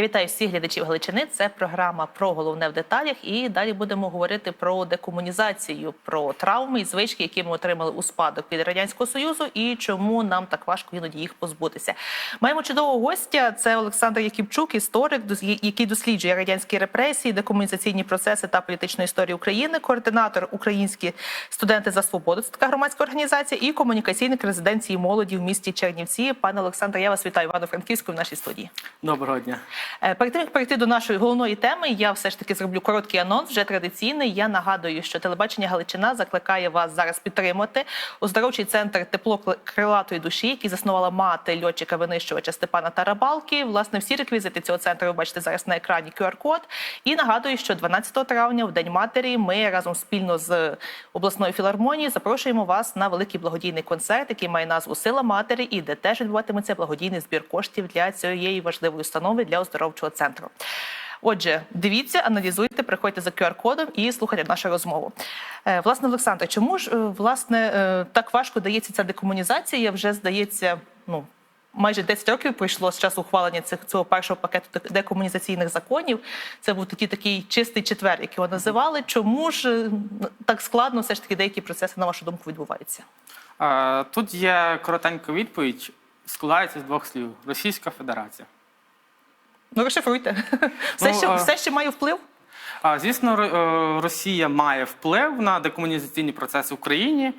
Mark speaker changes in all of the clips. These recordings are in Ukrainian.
Speaker 1: Я вітаю всіх глядачів Галичини. Це програма про головне в деталях. І далі будемо говорити про декомунізацію, про травми і звички, які ми отримали у спадок від радянського союзу, і чому нам так важко іноді їх позбутися. Маємо чудового гостя. Це Олександр Яківчук, історик, який досліджує радянські репресії, декомунізаційні процеси та політичну історію України, координатор Українські студенти за свободу. Це така громадська організація, і комунікаційник резиденції молоді в місті Чернівці. Пане Олександре, я вас вітаю Івано-Франківську в нашій студії.
Speaker 2: Доброго дня.
Speaker 1: Е, Перед тим як перейти до нашої головної теми, я все ж таки зроблю короткий анонс, вже традиційний. Я нагадую, що телебачення Галичина закликає вас зараз підтримати оздоровчий центр тепло крилатої душі, який заснувала мати льотчика винищувача Степана Тарабалки. Власне, всі реквізити цього центру ви бачите зараз на екрані QR-код. І нагадую, що 12 травня, в День матері, ми разом спільно з обласною філармонією запрошуємо вас на великий благодійний концерт, який має назву Сила матері, і де теж відбуватиметься благодійний збір коштів для цієї важливої установи для оздоровчого центру. Отже, дивіться, аналізуйте, приходьте за QR-кодом і слухайте нашу розмову. Е, Власне, Олександр, чому ж е, власне е, так важко дається ця декомунізація? Вже здається, ну. Майже 10 років пройшло з часу ухвалення цих цього першого пакету декомунізаційних законів. Це був тоді такий чистий четвер, як його називали. Чому ж так складно все ж таки деякі процеси, на вашу думку, відбуваються?
Speaker 2: Тут є коротенька відповідь, складається з двох слів: Російська Федерація.
Speaker 1: Ну розшифруйте. Все,
Speaker 2: Ну, а-
Speaker 1: все ще має вплив.
Speaker 2: А, Звісно, е, Росія має вплив на декомунізаційні процеси в Україні, е,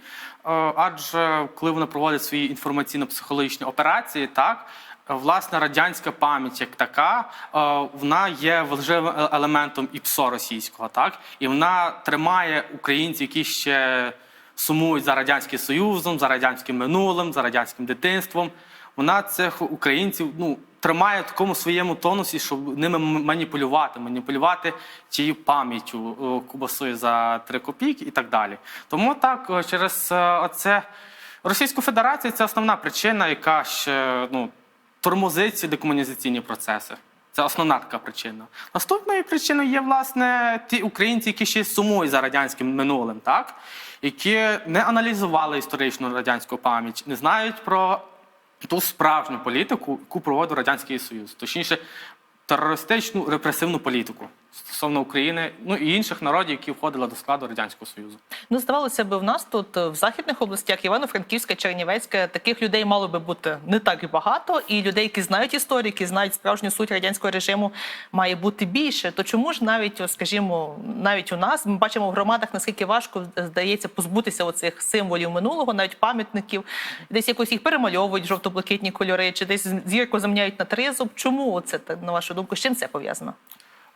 Speaker 2: адже коли вона проводить свої інформаційно-психологічні операції, так. Власне, радянська пам'ять як така, е, вона є важливим елементом і ПСО російського, так і вона тримає українців, які ще сумують за радянським союзом, за радянським минулим, за радянським дитинством. Вона цих українців ну тримає в такому своєму тонусі, щоб ними маніпулювати, маніпулювати тією пам'яттю е, кубасою за три копійки і так далі. Тому так е, через е, оце Російську Федерацію це основна причина, яка ще ну тормозить ці декомунізаційні процеси. Це основна така причина. Наступною причиною є власне ті українці, які ще сумують за радянським минулим, так які не аналізували історичну радянську пам'ять, не знають про ту справжню політику, яку проводив радянський союз, точніше, терористичну репресивну політику стосовно України, ну і інших народів, які входили до складу радянського союзу.
Speaker 1: Ну, здавалося б, в нас тут е, в західних областях Івано-Франківська, Чернівецька, таких людей мало би бути не так багато, і людей, які знають історію, які знають справжню суть радянського режиму, має бути більше. То чому ж навіть, скажімо, навіть у нас ми бачимо в громадах, наскільки важко е, здається позбутися оцих символів минулого, навіть пам'ятників, десь якось їх перемальовують жовто-блакитні кольори, чи десь зірку заміняють на тризуб. Чому це на вашу думку? З чим це пов'язано?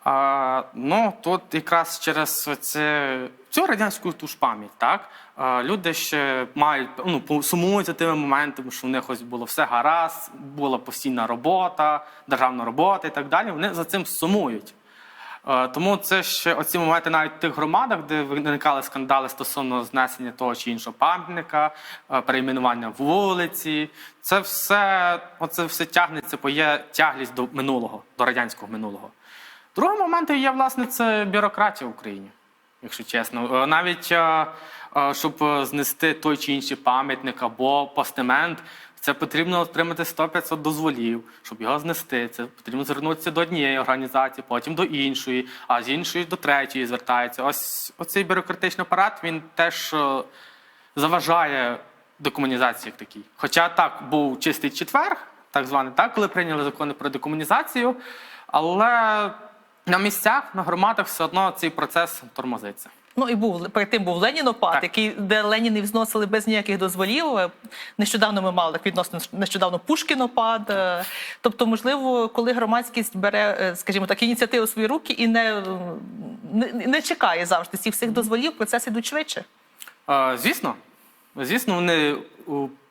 Speaker 2: А, ну тут якраз через це, цю радянську ту ж пам'ять, так а, люди ще мають ну, сумують тими моментами, що в них ось було все гаразд, була постійна робота, державна робота і так далі. Вони за цим сумують. Тому це ще оці моменти навіть в тих громадах, де виникали скандали стосовно знесення того чи іншого пам'ятника, перейменування вулиці. Це все, оце все тягнеться, бо є тяглість до минулого, до радянського минулого. Другим моментом є, власне, це бюрократія в Україні, якщо чесно. Е, Навіть е, е, щоб знести той чи інший пам'ятник або постамент, це потрібно отримати 100-500 дозволів, щоб його знести. Це потрібно звернутися до однієї організації, потім до іншої, а з іншої до третьої звертається. Ось оцей бюрократичний апарат він теж заважає декомунізації як такій. Хоча так був чистий четвер, так званий, так, коли прийняли закони про декомунізацію, але на місцях, на громадах все одно цей процес тормозиться.
Speaker 1: Ну і був перед тим був Ленінопад,
Speaker 2: Так.
Speaker 1: який де Ленінів зносили без ніяких дозволів. Е, Нещодавно ми мали так відносно нещодавно Пушкінопад. Е, Тобто, можливо, коли громадськість бере, е, скажімо так, ініціативу у свої руки і не, не, не чекає завжди цих всіх дозволів, процес ідуть швидше.
Speaker 2: Е, Звісно, звісно, вони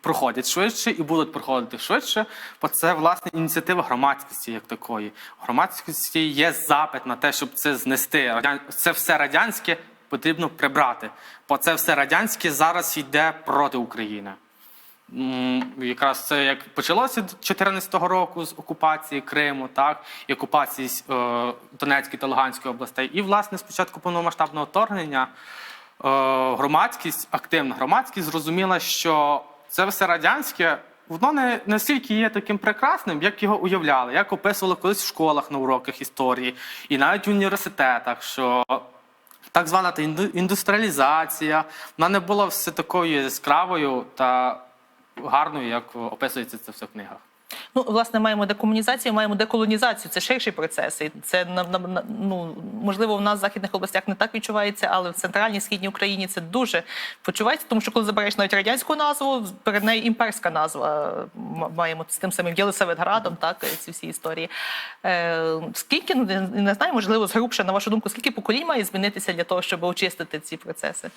Speaker 2: проходять швидше і будуть проходити швидше, бо це власне ініціатива громадськості як такої. У громадськості є запит на те, щоб це знести. Це все радянське потрібно прибрати, бо це все радянське зараз йде проти України. Якраз це як почалося 2014 року з окупації Криму, так і окупації е, Донецької та Луганської областей. І власне спочатку повномасштабного вторгнення е, громадськість, активна громадськість зрозуміла, що це все радянське воно не настільки є таким прекрасним, як його уявляли, як описували колись в школах на уроках історії, і навіть в університетах, що так звана індустріалізація, вона не була все такою яскравою та гарною, як описується це все в книгах.
Speaker 1: Ну, власне, маємо декомунізацію, маємо деколонізацію. Це ширший процес. І це ну, можливо, в нас в західних областях не так відчувається, але в центральній східній Україні це дуже почувається, тому що коли забереш навіть радянську назву, перед нею імперська назва. Маємо з тим самим Єлисаветградом, так ці всі історії. Е, скільки ну не знаю, можливо, згрубше, на вашу думку, скільки поколінь має змінитися для того, щоб очистити ці процеси?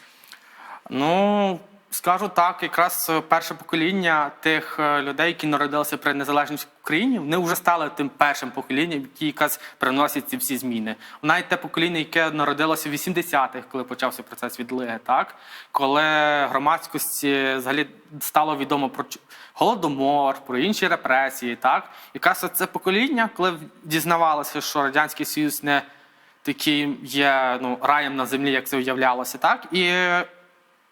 Speaker 2: Ну, скажу так, якраз е, перше покоління тих е, людей, які народилися при незалежній Україні, вони вже стали тим першим поколінням, які якраз приносять ці всі зміни. Навіть те покоління, яке народилося в 80-х, коли почався процес відлиги, так? Коли громадськості взагалі стало відомо про голодомор, про інші репресії, так? Якраз це покоління, коли дізнавалося, що радянський союз не такий є ну раєм на землі, як це уявлялося, так? І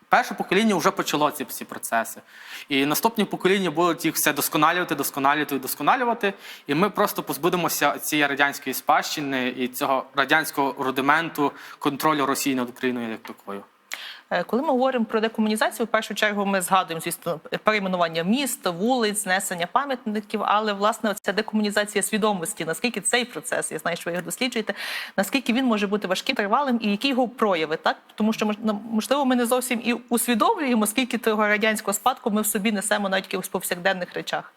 Speaker 2: перше покоління вже почало ці всі процеси. І наступні покоління будуть їх все досконалювати, досконалювати, досконалювати. І ми просто позбудемося цієї радянської спадщини і цього радянського рудименту контролю Росії над Україною як такою.
Speaker 1: Е, Коли ми говоримо про декомунізацію, в першу чергу ми згадуємо звісно перейменування міст, вулиць, знесення пам'ятників, але власне ця декомунізація свідомості, наскільки цей процес, я знаю, що ви його досліджуєте, наскільки він може бути важким, тривалим і які його прояви, так тому що ну, можливо, ми не зовсім і усвідомлюємо, скільки того радянського спадку ми в собі несемо навіть якихось повсякденних речах.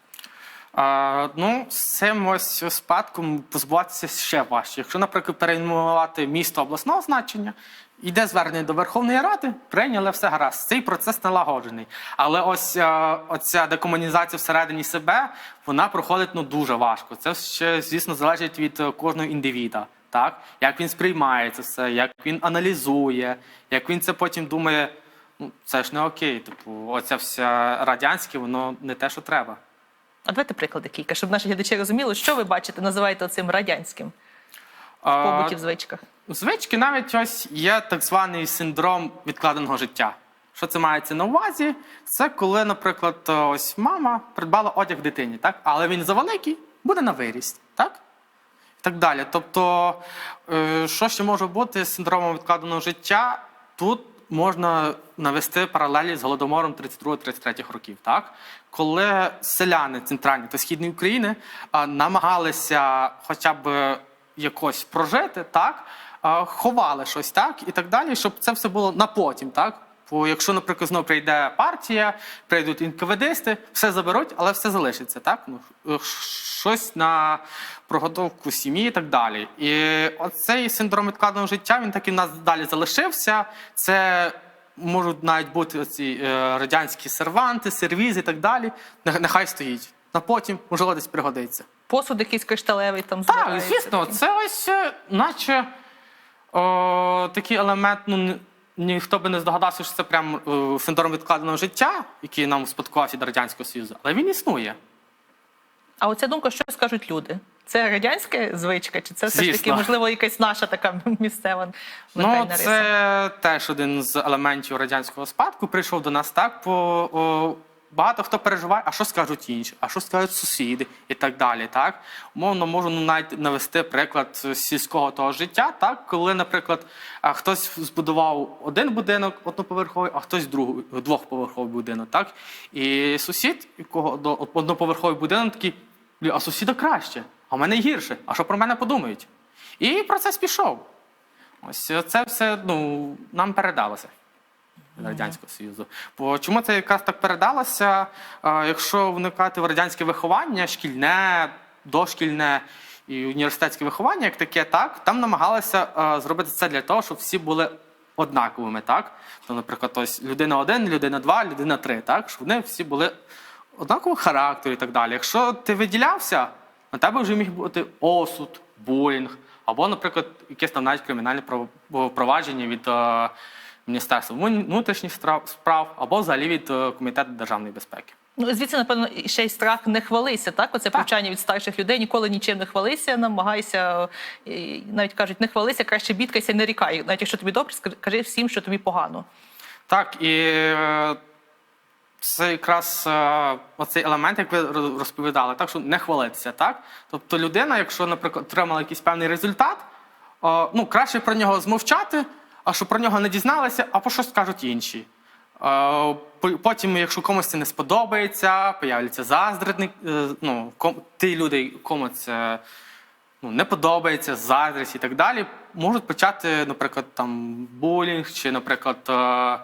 Speaker 2: А, ну, з цим ось спадком позбуватися ще важче. Якщо, наприклад, перейменувати місто обласного значення, йде звернення до Верховної Ради, прийняли все гаразд. Цей процес налагоджений. Але ось е, оця декомунізація всередині себе, вона проходить ну дуже важко. Це ще, звісно, залежить від е, кожного індивіда. Так, як він сприймає це все, як він аналізує, як він це потім думає, ну це ж не окей. Типу, оця вся радянське, воно не те, що треба.
Speaker 1: А давайте приклади кілька, щоб наші глядачі розуміли, що ви бачите, називаєте цим радянським побуті в звичках.
Speaker 2: У звички навіть ось є так званий синдром відкладеного життя. Що це мається на увазі? Це коли, наприклад, ось мама придбала одяг дитині, так? але він завеликий, буде на виріст, так? І так далі. Тобто, е, що ще може бути з синдромом відкладеного життя? Тут можна навести паралелі з голодомором 32-33 років, так? коли селяни центральної та східної України намагалися хоча б якось прожити, так? ховали щось так і так далі, щоб це все було на потім, так? Бо якщо, наприклад, знову прийде партія, прийдуть інкаведисти, все заберуть, але все залишиться, так? Ну, е, щось на приготовку сім'ї і так далі. І оцей синдром відкладеного життя він так і в нас далі залишився. Це можуть навіть бути оці е, радянські серванти, сервізи і так далі. Нехай стоїть. На потім, можливо, десь пригодиться.
Speaker 1: Посуд якийсь кришталевий там
Speaker 2: Так, звісно, це ось е, наче о, такий елемент, ну ніхто би не здогадався, що це прям е, синдром відкладеного життя, який нам спадкувався від Радянського Союзу, але він існує.
Speaker 1: А оця думка, що скажуть люди? Це радянська звичка, чи це все ж таки, можливо, якась наша така місцева
Speaker 2: Ну,
Speaker 1: ментальна риса?
Speaker 2: це теж один з елементів радянського спадку. Прийшов до нас так. По о, багато хто переживає, а що скажуть інші, а що скажуть сусіди і так далі. Так умовно можу ну, навіть навести приклад сільського того життя, так коли, наприклад, хтось збудував один будинок одноповерховий, а хтось другий двохповерховий будинок. Так і сусід, якого одноповерховий будинок, такий, а сусіда краще, а в мене гірше. А що про мене подумають? І процес пішов. Ось це все ну, нам передалося Радянського Союзу. Бо чому це якраз так передалося? Якщо вникати в радянське виховання, шкільне, дошкільне і університетське виховання, як таке, так, там намагалися зробити це для того, щоб всі були однаковими. Так? То, наприклад, ось людина один, людина два, людина три, так? щоб вони всі були однакового характеру і так далі. Якщо ти виділявся, на тебе вже міг бути осуд, булінг, або, наприклад, якесь там навіть кримінальне пров- провадження від Міністерства внутрішніх справ, або взагалі від е, Комітету державної безпеки.
Speaker 1: Ну, звідси, напевно, ще й страх не хвалися, так? Оце повчання від старших людей, ніколи нічим не хвалися, намагайся, е, навіть кажуть, не хвалися, краще бідкайся, не рікай. Навіть якщо тобі добре, скажи- всім, що тобі погано.
Speaker 2: Так, і е, це якраз оцей елемент, як ви розповідали, так що не хвалитися, так? Тобто людина, якщо, наприклад, отримала якийсь певний результат, ну краще про нього змовчати, що про нього не дізналися, а про що скажуть інші. Е, Потім, якщо комусь це не сподобається, появляться заздрітник, е, ну, ті люди, кому це ну, не подобається, заздрість і так далі, можуть почати, наприклад, там булінг, чи, наприклад, е,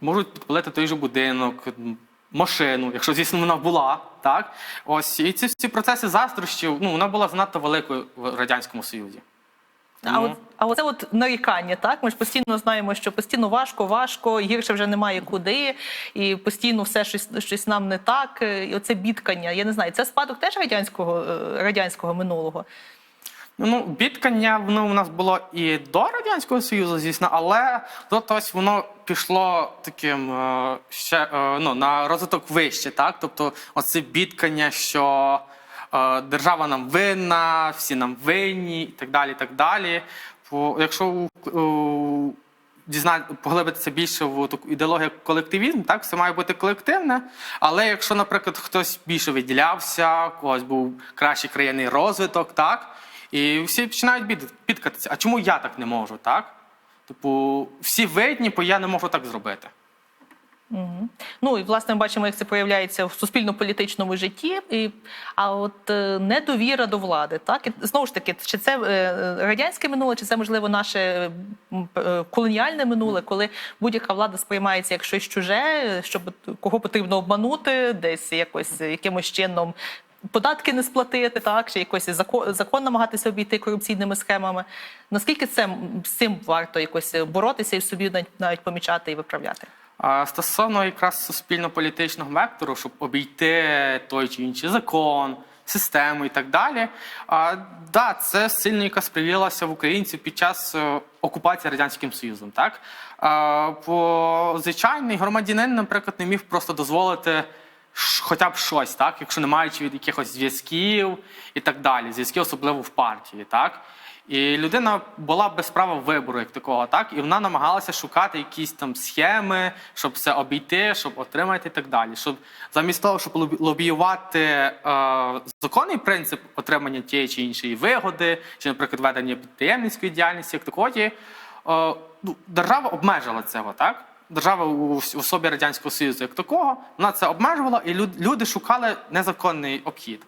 Speaker 2: можуть підпалити той же будинок, машину, якщо, звісно, вона була. Так? Ось, і ці всі процеси заздрощів, ну, вона була занадто великою в Радянському Союзі.
Speaker 1: А от, а оце от нарікання, так? Ми ж постійно знаємо, що постійно важко, важко, гірше вже немає куди, і постійно все щось, щось нам не так. І оце бідкання. Я не знаю, це спадок теж радянського, е, радянського минулого.
Speaker 2: Ну, бідкання воно у нас було і до Радянського Союзу, звісно, але тут ось воно пішло таким е, ще е, ну, на розвиток вище, так? Тобто, оце бідкання, що держава нам винна, всі нам винні, і так далі. і так далі. Якщо дізна... поглибитися більше в таку ідеологію як колективізм, так все має бути колективне. Але якщо, наприклад, хтось більше виділявся, когось був кращий краєвний розвиток, так і всі починають підкатися. А чому я так не можу? Так? Типу, всі видні, бо я не можу так зробити.
Speaker 1: Ну і власне ми бачимо, як це проявляється в суспільно-політичному житті. І, а от е, недовіра до влади, так і знову ж таки, чи це е, радянське минуле, чи це можливо наше е, колоніальне минуле, коли будь-яка влада сприймається як щось чуже, щоб кого потрібно обманути, десь якось якимось чином. Податки не сплатити, так чи якось закон, закон намагатися обійти корупційними схемами. Наскільки це з цим варто якось боротися і в собі навіть, навіть помічати і виправляти?
Speaker 2: Стосовно якраз суспільно-політичного вектору, щоб обійти той чи інший закон, систему і так далі. А, да, це сильно якраз проявилося в українців під час е, окупації Радянським Союзом. Так? А, бо звичайний громадянин, наприклад, не міг просто дозволити хоча б щось, так? якщо не маючи від якихось зв'язків і так далі, зв'язків особливо в партії. Так? І людина була без права вибору як такого, так і вона намагалася шукати якісь там схеми, щоб це обійти, щоб отримати і так далі. Щоб замість того, щоб лобі- лобіювати е, законний принцип отримання тієї чи іншої вигоди, чи, наприклад, ведення підприємницької діяльності, як такої, е, ну, держава обмежила цього, так? Держава у особі радянського союзу як такого, вона це обмежувала, і люд- люди шукали незаконний обхід.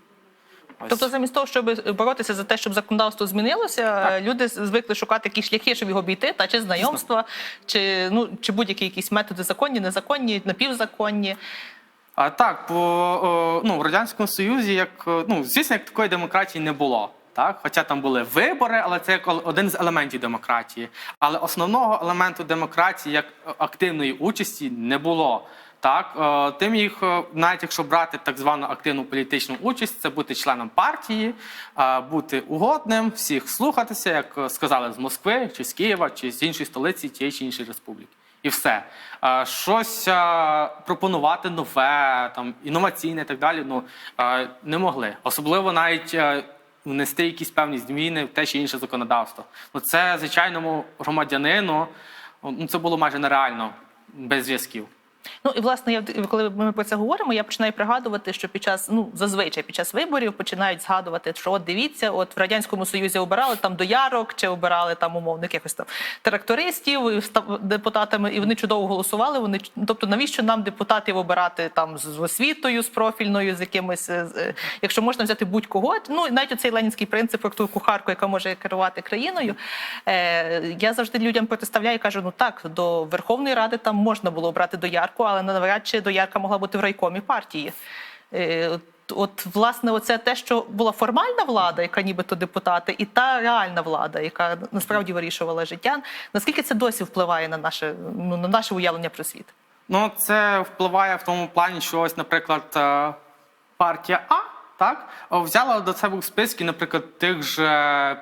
Speaker 2: Ось.
Speaker 1: Тобто, замість того, щоб боротися за те, щоб законодавство змінилося, люди звикли шукати якісь шляхи, щоб його обійти, та чи знайомства, чи ну чи будь-які якісь методи законні, незаконні, напівзаконні.
Speaker 2: А так, бо ну, в Радянському Союзі, як ну, звісно, як такої демократії не було. Так? Хоча там були вибори, але це як один з елементів демократії. Але основного елементу демократії як активної участі не було. Так, Е, тим їх, е, навіть якщо брати так звану активну політичну участь, це бути членом партії, е, бути угодним, всіх слухатися, як сказали з Москви, чи з Києва, чи з іншої столиці тієї чи іншої республіки. І все. Щось пропонувати нове, там, інноваційне і так далі, ну, не могли. Особливо навіть внести якісь певні зміни в те чи інше законодавство. Ну, це звичайному громадянину ну, це було майже нереально без зв'язків.
Speaker 1: Ну і власне, я коли ми про це говоримо, я починаю пригадувати, що під час ну зазвичай під час виборів починають згадувати, що от дивіться, от в радянському союзі обирали там доярок, чи обирали там умовно якихось там трактористів депутатами, і вони чудово голосували. Вони тобто, навіщо нам депутатів обирати там з освітою, з профільною, з якимось, е, е, якщо можна взяти будь-кого, ну навіть оцей ленінський принцип про ту кухарку, яка може керувати країною. Е, я завжди людям протиставляю і кажу: ну так, до Верховної Ради там можна було обрати доярку, але навряд чи доярка могла бути в райкомі партії. Е, от- власне, оце те, що була формальна влада, яка нібито депутати, і та реальна влада, яка насправді вирішувала життя. Наскільки це досі впливає на наше ну на наше уявлення про світ?
Speaker 2: Ну, це впливає в тому плані, що ось, наприклад, е, партія А так взяла до себе у списки, наприклад, тих же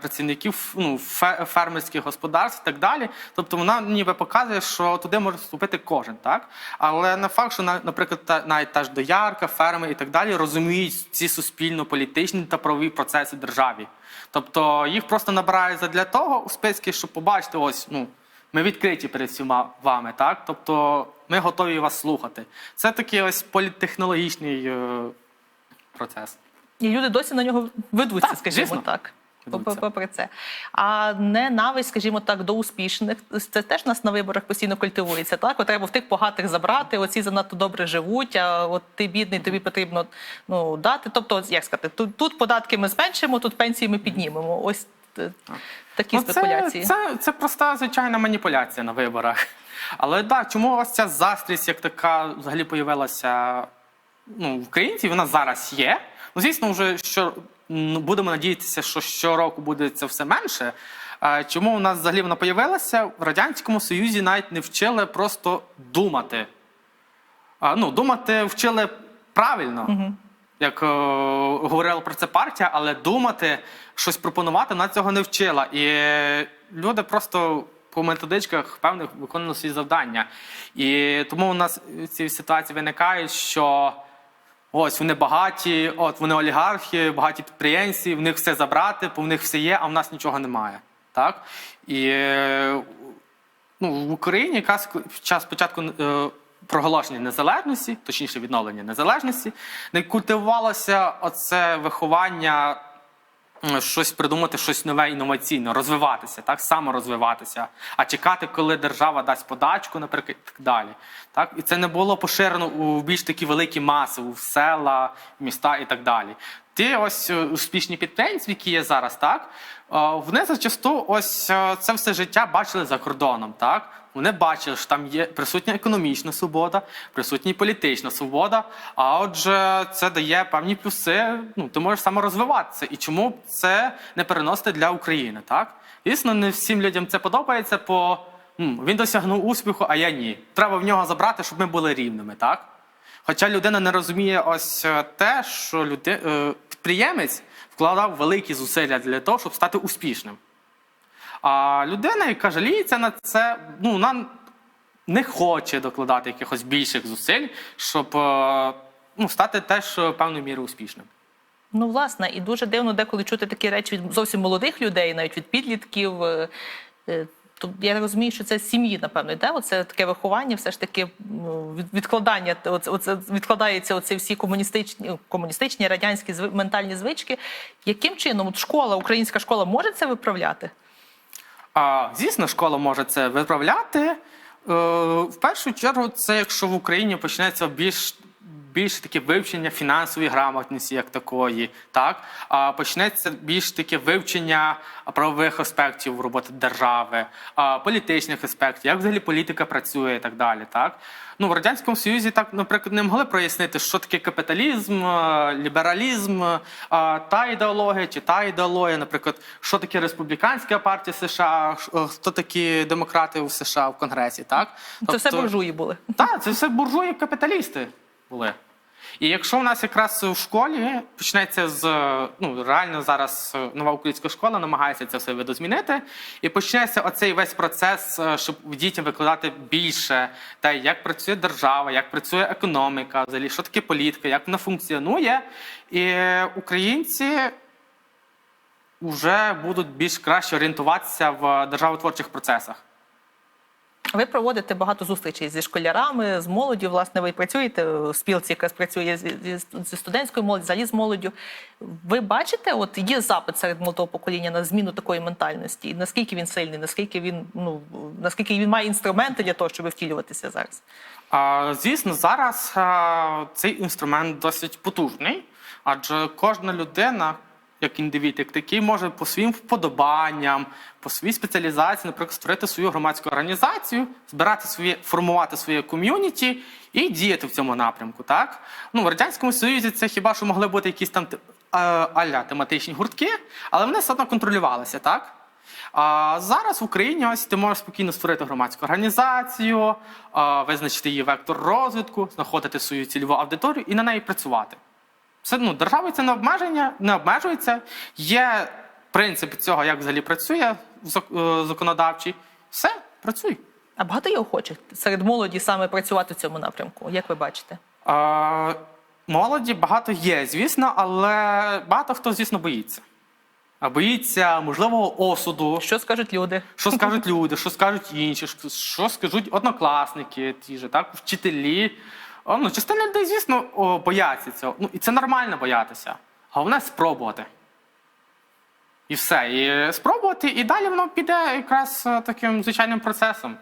Speaker 2: працівників ну, фермерських господарств і так далі. Тобто вона ніби показує, що туди може вступити кожен, так? Але не факт, що наприклад, навіть та доярка, ферми і так далі розуміють ці суспільно-політичні та правові процеси в державі. Тобто їх просто набирають задля того у списки, щоб побачити ось ну. Ми відкриті перед всіма вами, так? Тобто ми готові вас слухати. Це такий ось політтехнологічний е, процес.
Speaker 1: І люди досі на нього ведуться,
Speaker 2: Так,
Speaker 1: скажімо
Speaker 2: звісно.
Speaker 1: так. Попри це. А ненависть, скажімо так, до успішних. Це теж нас на виборах постійно культивується. Так, от треба в тих багатих забрати, оці занадто добре живуть, а от ти бідний, тобі потрібно ну, дати. Тобто, як сказати, тут, тут податки ми зменшимо, тут пенсії ми піднімемо. Ось е, такі
Speaker 2: Ну,
Speaker 1: спекуляції.
Speaker 2: Це, це, це проста звичайна маніпуляція на виборах. Але так, чому ось ця застрість, як така, взагалі появилася ну, в українців, вона зараз є. Ну, звісно, вже що ну, будемо надіятися, що щороку буде це все менше. Чому у нас взагалі вона появилася? В Радянському Союзі навіть не вчили просто думати. А, ну, думати вчили правильно. Як е, говорила про це партія, але думати, щось пропонувати, вона цього не вчила. І люди просто по методичках певних виконували свої завдання. І тому у нас ці ситуації виникають, що ось вони багаті, от вони олігархи, багаті підприємці, в них все забрати, бо в них все є, а в нас нічого немає. Так? І ну, в Україні якраз в час початку е, проголошення незалежності, точніше відновлення незалежності, не культивувалося оце виховання. Щось придумати, щось нове інноваційне, розвиватися, так само розвиватися, а чекати, коли держава дасть подачку, наприклад, так далі. Так і це не було поширено у більш такі великі маси, у села, міста і так далі. Ті ось е, успішні підприємці, які є зараз, так вони зачасту ось е, це все життя бачили за кордоном. Так вони бачили, що там є присутня економічна свобода, присутня політична свобода. А отже, це дає певні плюси. Ну ти можеш саморозвиватися. І чому це не переносити для України? Так звісно, не всім людям це подобається, м, він досягнув успіху, а я ні. Треба в нього забрати, щоб ми були рівними, так? Хоча людина не розуміє ось е, те, що люди, е, підприємець вкладав великі зусилля для того, щоб стати успішним. А людина, яка жаліється на це, ну, вона не хоче докладати якихось більших зусиль, щоб е, ну, стати теж е, певною мірою успішним.
Speaker 1: Ну, власне, і дуже дивно деколи чути такі речі від зовсім молодих людей, навіть від підлітків. То я розумію, що це сім'ї, напевно, йде. Оце таке виховання, все ж таки відкладання. Оце, оце відкладається оці всі комуністичні, комуністичні радянські ментальні звички. Яким чином от школа, українська школа може це виправляти?
Speaker 2: А, звісно, школа може це виправляти. Е, в першу чергу, це якщо в Україні почнеться більш більше таке вивчення фінансової грамотності, як такої, так а почнеться більш таке вивчення правових аспектів роботи держави, а, політичних аспектів, як взагалі політика працює і так далі. Так ну в радянському союзі так, наприклад, не могли прояснити, що таке капіталізм, е, лібералізм, е, та ідеологія чи та ідеологія, наприклад, що таке республіканська партія США, е, хто такі демократи у США в Конгресі, так
Speaker 1: Це все буржуї були.
Speaker 2: так, це все буржуї капіталісти були. І якщо в нас якраз в школі почнеться з ну реально зараз е, нова українська школа намагається це все видозмінити, і почнеться оцей весь процес, е, щоб дітям викладати більше те, як працює держава, як працює економіка, взагалі, що таке політика, як вона функціонує. І українці вже будуть більш краще орієнтуватися в державотворчих процесах.
Speaker 1: Ви проводите багато зустрічей зі школярами, з молоддю. Власне, ви працюєте в спілці, яка працює зі студентською молоддю, взагалі з молоддю. Ви бачите, от є запит серед молодого покоління на зміну такої ментальності, і наскільки він сильний, наскільки він ну наскільки він має інструменти для того, щоб втілюватися зараз?
Speaker 2: А, Звісно, зараз а, цей інструмент досить потужний, адже кожна людина, як індивід, як такий, може по своїм вподобанням, по своїй спеціалізації, наприклад, створити свою громадську організацію, збирати своє, формувати своє ком'юніті і діяти в цьому напрямку. Так? Ну, в Радянському Союзі це хіба що могли бути якісь там аля тематичні гуртки, але вони все одно контролювалися, так? А зараз в Україні ось ти можеш спокійно створити громадську організацію, визначити її вектор розвитку, знаходити свою цільову аудиторію і на неї працювати. Це ну, державою це не обмеження, не обмежується. Є принцип цього, як взагалі працює е, законодавчий. Все, працюй.
Speaker 1: А багато є охочих серед молоді саме працювати в цьому напрямку, як ви бачите?
Speaker 2: А, молоді багато є, звісно, але багато хто, звісно, боїться. а боїться можливого осуду,
Speaker 1: Що скажуть люди?
Speaker 2: що скажуть люди, що скажуть інші, що скажуть однокласники, ті ж, так, вчителі. Ну, частина людей, звісно, бояться цього. Ну, і це нормально боятися. Головне спробувати. І все. І спробувати, і далі воно піде якраз е, таким звичайним процесом.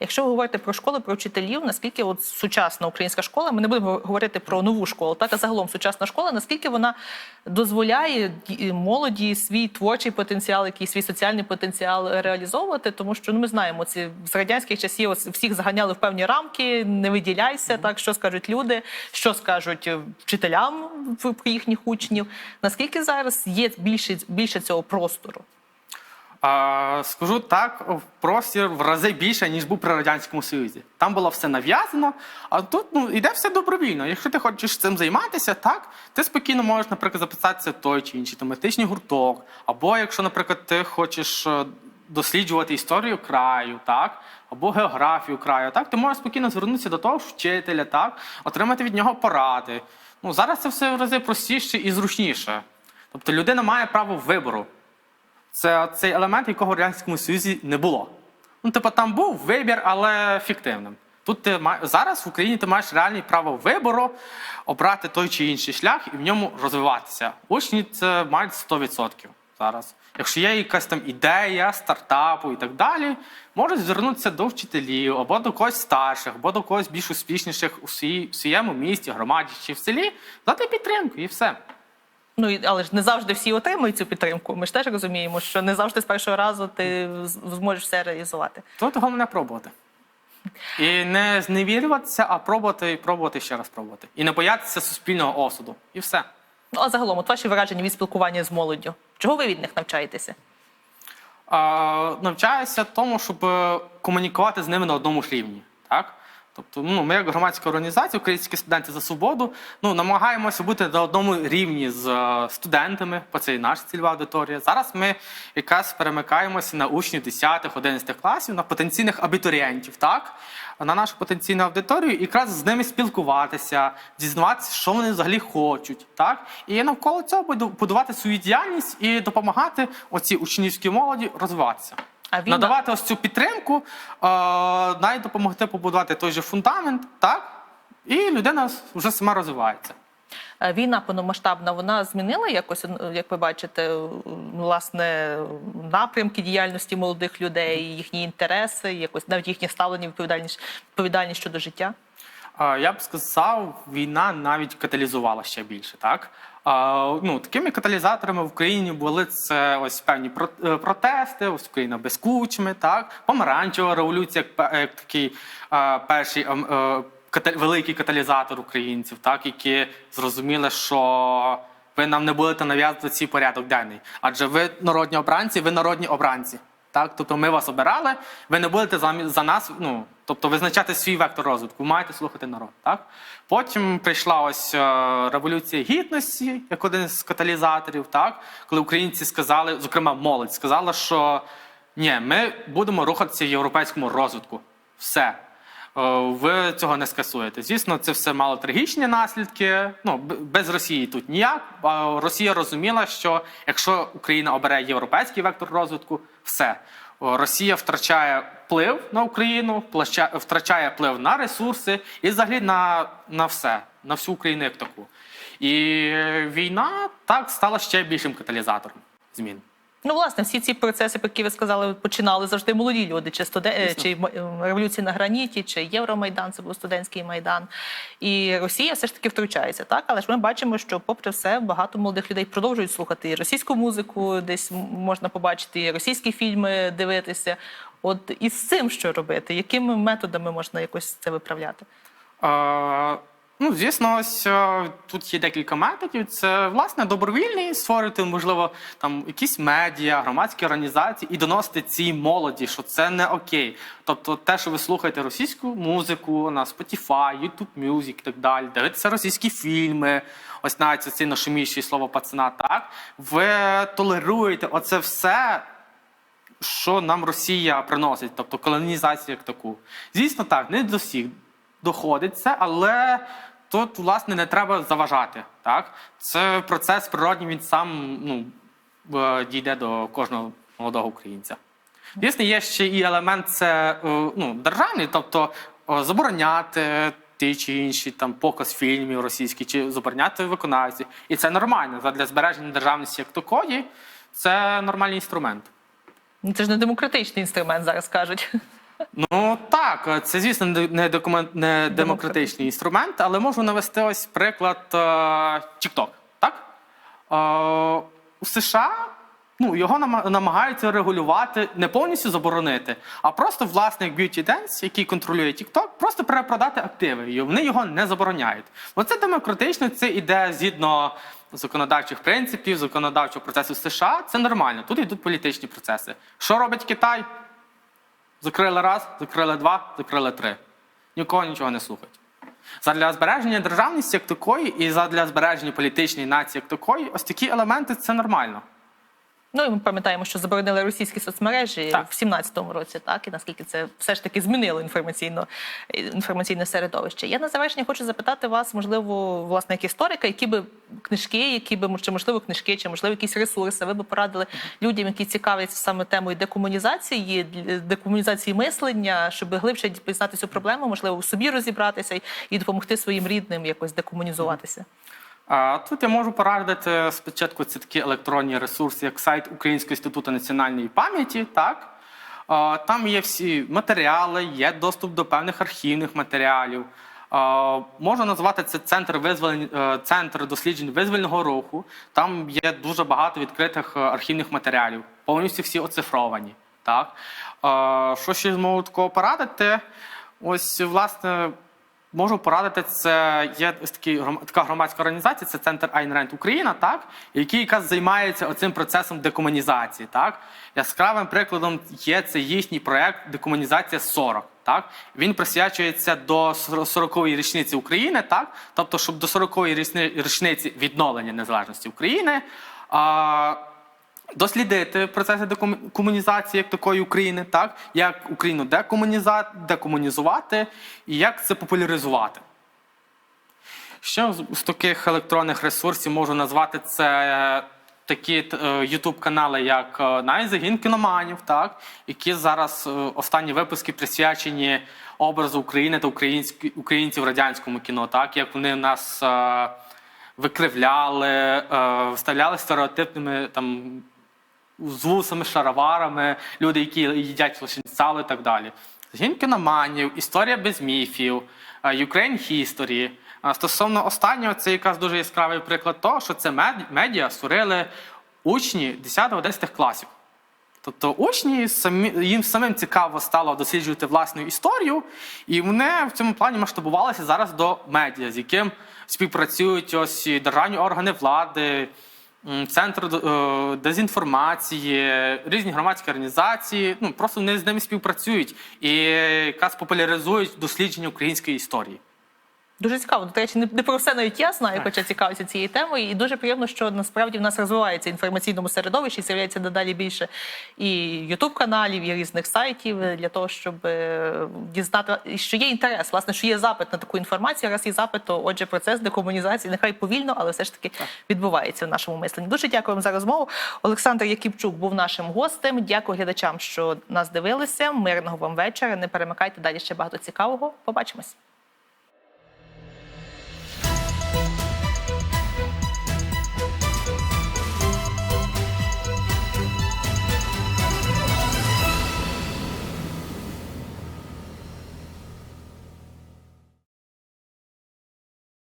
Speaker 1: Якщо ви говорите про школи, про вчителів, наскільки от сучасна українська школа, ми не будемо говорити про нову школу, так? А загалом сучасна школа, наскільки вона дозволяє молоді свій творчий потенціал, якийсь свій соціальний потенціал реалізовувати, тому що ну ми знаємо, ці з радянських часів ось всіх заганяли в певні рамки, не виділяйся, так? Що скажуть люди, що скажуть е, вчителям про їхніх учнів. Наскільки зараз є більше більше цього простору?
Speaker 2: А, скажу так, простір в рази більше, ніж був при Радянському Союзі. Там було все нав'язано, а тут ну, іде все добровільно. Якщо ти хочеш цим займатися, так, ти спокійно можеш, наприклад, записатися в той чи інший тематичний гурток. Або якщо, наприклад, ти хочеш е, досліджувати історію краю, так, або географію краю, так, ти можеш спокійно звернутися до того вчителя, так, отримати від нього поради. Ну, зараз це все в рази простіше і зручніше. Тобто людина має право вибору. Це цей елемент, якого в Радянському Союзі не було. Ну, типу, там був вибір, але фіктивним. Тут ти зараз в Україні ти маєш реальне право вибору обрати той чи інший шлях і в ньому розвиватися. Учні це мають 100% зараз. Якщо є якась там ідея, стартапу і так далі, можуть звернутися до вчителів або до когось старших, або до когось більш успішніших у своєму місті, громаді чи в селі, дати підтримку і все.
Speaker 1: Ну але ж не завжди всі отримують цю підтримку. Ми ж теж розуміємо, що не завжди з першого разу ти зможеш все реалізувати.
Speaker 2: Тут головне пробувати. І не зневірюватися, а пробувати і пробувати ще раз пробувати. І не боятися суспільного осуду. І все.
Speaker 1: Ну а загалом, от ваші враження від спілкування з молоддю. Чого ви від них навчаєтеся?
Speaker 2: А, навчаюся тому, щоб е, комунікувати з ними на одному ж рівні. Так? Тобто, ну, ми, як громадська організація, Українські студенти за свободу, ну, намагаємося бути на одному рівні з е, студентами, бо це і наша цільова аудиторія. Зараз ми якраз перемикаємося на учнів 10-11 класів, на потенційних абітурієнтів, так? на нашу потенційну аудиторію, і якраз з ними спілкуватися, дізнаватися, що вони взагалі хочуть. Так? І навколо цього буду- будувати свою діяльність і допомагати оцій учнівській молоді розвиватися.
Speaker 1: А він
Speaker 2: Надавати ось цю підтримку, е, навіть допомогти побудувати той же фундамент, так? І людина вже сама розвивається.
Speaker 1: е, війна повномасштабна, вона змінила якось, як ви бачите, е, власне напрямки діяльності молодих людей, їхні інтереси, якось навіть їхнє ставлення, відповідальність, відповідальність щодо життя.
Speaker 2: Я б сказав, війна навіть каталізувала ще більше. Так? Ну, такими каталізаторами в Україні були це ось певні е, протести, ось Україна без кучми, так? помаранчева революція, як, такий перший ем, е, великий каталізатор українців, так? які зрозуміли, що ви нам не будете нав'язувати цей порядок денний. Адже ви народні обранці, ви народні обранці. Так, тобто ми вас обирали, ви не будете за, за нас, ну тобто визначати свій вектор розвитку, маєте слухати народ. Так? Потім прийшла ось е, революція гідності, як один з каталізаторів, так? коли українці сказали, зокрема молодь, сказала, що ні, ми будемо рухатися в європейському розвитку. Все. Е, Ви цього не скасуєте. Звісно, це все мало трагічні наслідки. Ну без Росії тут ніяк. Росія розуміла, що якщо Україна обере європейський вектор розвитку, все Росія втрачає вплив на Україну, втрачає вплив на ресурси і взагалі на, на все, на всю Україну як таку. І війна так стала ще більшим каталізатором змін.
Speaker 1: Ну, власне, всі ці процеси, про які ви сказали, починали завжди молоді люди, чи студен... е, чи е, революція на граніті, чи Євромайдан, це був студентський майдан. І Росія все ж таки втручається, так? Але ж ми бачимо, що, попри все, багато молодих людей продовжують слухати і російську музику, десь можна побачити, і російські фільми дивитися. От із цим що робити? Якими методами можна якось це виправляти?
Speaker 2: Е, ну, звісно, ось е, тут є декілька методів. Це власне добровільний створити, можливо, там якісь медіа, громадські організації і доносити цій молоді, що це не окей. Тобто, те, що ви слухаєте російську музику на Spotify, YouTube Music і так далі, дивитеся російські фільми, ось навіть це нашуміюче слово пацана, так ви толеруєте оце все що нам Росія приносить, тобто колонізацію як таку. Звісно, так, не до всіх доходить це, але тут, власне, не треба заважати. Так? Це процес природній, він сам ну, е, дійде до кожного молодого українця. Звісно, є ще і елемент це е, ну, державний, тобто е, забороняти ті чи інші там показ фільмів російських, чи забороняти виконавців. І це нормально. Для збереження державності як такої, це нормальний інструмент.
Speaker 1: Ну, Це ж не демократичний інструмент, зараз кажуть.
Speaker 2: Ну так, е, це звісно не документ, не демократичний інструмент, але можу навести ось приклад е, TikTok. Так? Е, у США ну, його намагаються регулювати, не повністю заборонити, а просто власник Beauty Dance, який контролює TikTok, просто перепродати активи. І вони його не забороняють. Оце демократично, це іде згідно законодавчих принципів, законодавчого процесу США. Це нормально. Тут йдуть політичні процеси. Що робить Китай? Закрили раз, закрили два, закрили три. Нікого нічого не слухають. Задля збереження державності як такої і задля збереження політичної нації як такої, ось такі елементи це нормально.
Speaker 1: Ну і ми пам'ятаємо, що заборонили російські соцмережі
Speaker 2: Так.
Speaker 1: в 17-му році, так і наскільки це все ж таки змінило інформаційно інформаційне середовище. Я на завершення хочу запитати вас, можливо, власне, як історика, які би книжки, які би чи можливо книжки, чи можливо якісь ресурси, ви би порадили людям, які цікавляться саме темою декомунізації, декомунізації мислення, щоб глибше пізнати цю проблему, можливо, у собі розібратися і допомогти своїм рідним якось декомунізуватися.
Speaker 2: Тут я можу порадити спочатку це такі електронні ресурси, як сайт Українського інституту національної пам'яті. Так? Там є всі матеріали, є доступ до певних архівних матеріалів. Можна назвати це центр визволень, е, центр досліджень визвольного руху. Там є дуже багато відкритих е, архівних матеріалів, повністю всі оцифровані. Так? Що ще зможу такого порадити? Ось, власне, Можу порадити, це є ось гром- така громадська організація, це центр Айн Рент Україна, так, який якраз займається оцим процесом декомунізації. Так. Яскравим прикладом є це їхній проект Декомунізація 40. Так. Він присвячується до 40-ї річниці України, так, тобто, щоб до 40-ї річниці відновлення незалежності України. А, дослідити процеси декомунізації як такої України, так? Як Україну декомунізувати і як це популяризувати. Ще з- таких електронних ресурсів можу назвати це такі youtube канали, як е, навіть кіноманів, так, які зараз е, останні випуски присвячені образу України та українців в радянському кіно, так? Як вони нас е, викривляли, е, вставляли стереотипними там з вусами, шароварами, люди, які їдять сало і так далі. Загін кіноманів, історія без міфів, е, Ukraine History. Стосовно останнього, це якраз дуже яскравий приклад того, що це мед- медіа створили учні 10-11 класів. Тобто учні самі їм самим цікаво стало досліджувати власну історію, і вони в цьому плані масштабувалися зараз до медіа, з яким співпрацюють ось державні органи влади, центр е, дезінформації, різні громадські організації. Ну просто вони з ними співпрацюють і якраз популяризують дослідження української історії.
Speaker 1: Дуже цікаво. До речі, не, про все навіть я знаю, хоча цікавиться цією темою. І дуже приємно, що насправді в нас розвивається інформаційному середовищі, з'являється дедалі більше і ютуб каналів, і різних сайтів е, для того, щоб е, дізнати, що є інтерес, власне, що є запит на таку інформацію. Раз є запит, то отже, процес декомунізації нехай повільно, але все ж таки відбувається в нашому мисленні. Дуже дякую вам за розмову. Олександр Яківчук був нашим гостем. Дякую глядачам, що нас дивилися. Мирного вам вечора. Не перемикайте далі ще багато цікавого. Побачимось.